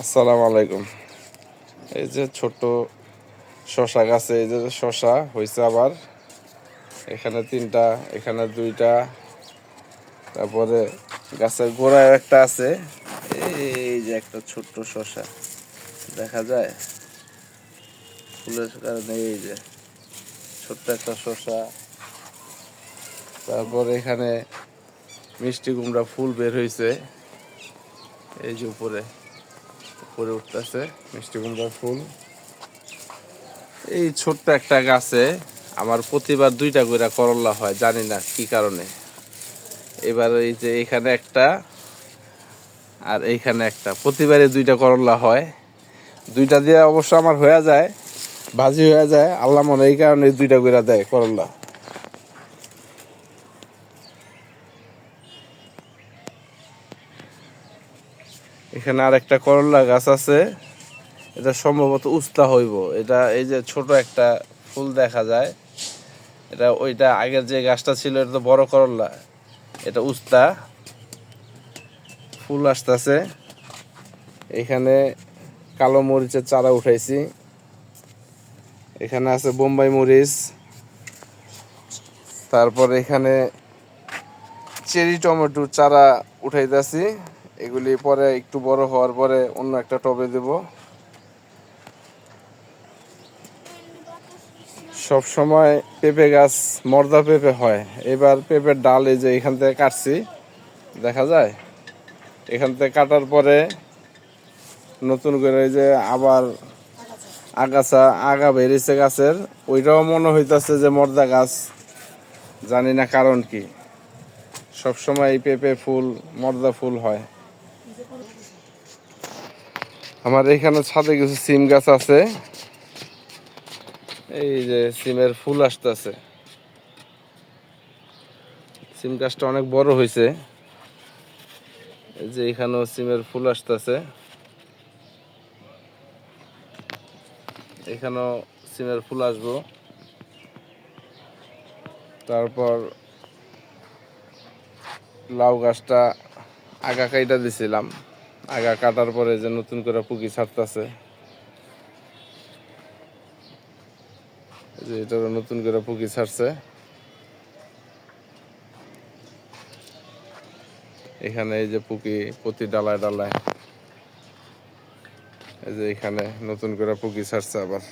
আসসালামু আলাইকুম। এই যে ছোট শশা গাছে, এই যে শশা হয়েছে আবার। এখানে তিনটা, এখানে দুইটা, তারপরে গাছের গোড়ায় একটা আছে। এই যে একটা ছোট্ট শশা, দেখা যায়? ফুলের কারণে এই যে ছোট্ট একটা শশা। তারপর এখানে মিষ্টি কুমড়া ফুল বের হয়েছে এই যে উপরে। উপরে উঠতেছে। মিষ্টি কুমড়ার ফুল। এই ছোট্ট একটা গাছে আমার প্রতিবার দুইটা করে করল্লা হয়, জানি না কি কারণে। এবার এই যে এখানে একটা আর এইখানে একটা। প্রতিবারে দুইটা করল্লা হয়। দুইটা দিয়ে অবশ্য আমার হয়ে যায়, ভাজি হয়ে যায়। আল্লাহ মনে এই কারণে দুইটা করে দেয় করল্লা এখানে আর একটা করলা গাছ আছে। এটা সম্ভবত উস্তা হইব। এটা এই যে ছোট একটা ফুল দেখা যায়। এটা ওইটা আগের যে গাছটা ছিল, এটা তো বড় করলা। এটা উস্তা। ফুল আসতেছে। এখানে কালো মরিচের চারা উঠাইছি। এখানে আছে বোম্বাই মরিচ। তারপর এখানে চেরি টমেটোর চারা উঠাইতেছি। এগুলি পরে একটু বড় হওয়ার পরে অন্য একটা টবে দেব। সব সময় পেঁপে গাছ, মর্দা পেঁপে হয়। এবার পেঁপের ডাল এই যে এখান থেকে কাটছি, দেখা যায়? এখান থেকে কাটার পরে নতুন করে এই যে আবার আগাছা, আগা বেরিয়েছে গাছের। ওইটাও মনে হইতাছে যে মর্দা গাছ, জানি না কারণ কি। সবসময় পেঁপে ফুল, মর্দা ফুল হয়। আমার এখানে ছাদে কিছু সিম গাছ আছে। এই যে সিমের ফুল আসতেছে। সিম গাছটা অনেক বড় হয়েছে। যে এখানেও সিমের ফুল আসতেছে। এখানেও সিমের ফুল আসব। তারপর লাউ গাছটা আগা কাইটা দিছিলাম। আগা কাটার পরে যে নতুন করে পুকি ছাড়তেছে। যে এটারও নতুন করে পুকি ছাড়ছে। এখানে এই যে পুকি প্রতি ডালায় ডালায়। এই যে এখানে নতুন করে পুকি ছাড়ছে আবার।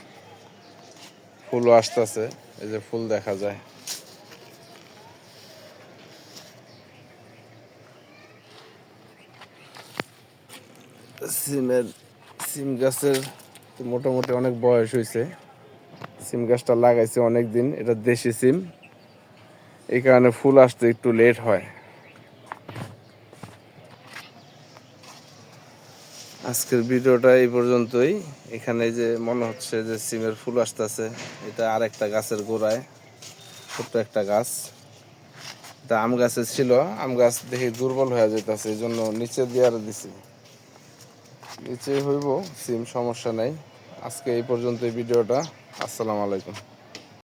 ফুলও আসতেছে, এই যে ফুল দেখা যায়। সিমের সিম গাছের মোটামুটি অনেক বয়স হয়েছে সিম গাছটা লাগাইছে অনেক দিন এটা দেশি সিম। এই কারণে ফুল আসতে একটু লেট হয়। আজকের ভিডিওটা এই পর্যন্তই। এখানে যে মনে হচ্ছে যে সিমের ফুল আসতেছে, এটা আরেকটা গাছের গোড়ায়, ছোট্ট একটা গাছ। এটা আম গাছে ছিল, আম গাছ দেখে দুর্বল হয়ে যেতেছে এই জন্য নিচে দিয়ে আর দিছি। নিচে হইব সিম সমস্যা নাই। আজকে এই পর্যন্ত এই ভিডিওটা। আসসালামু আলাইকুম।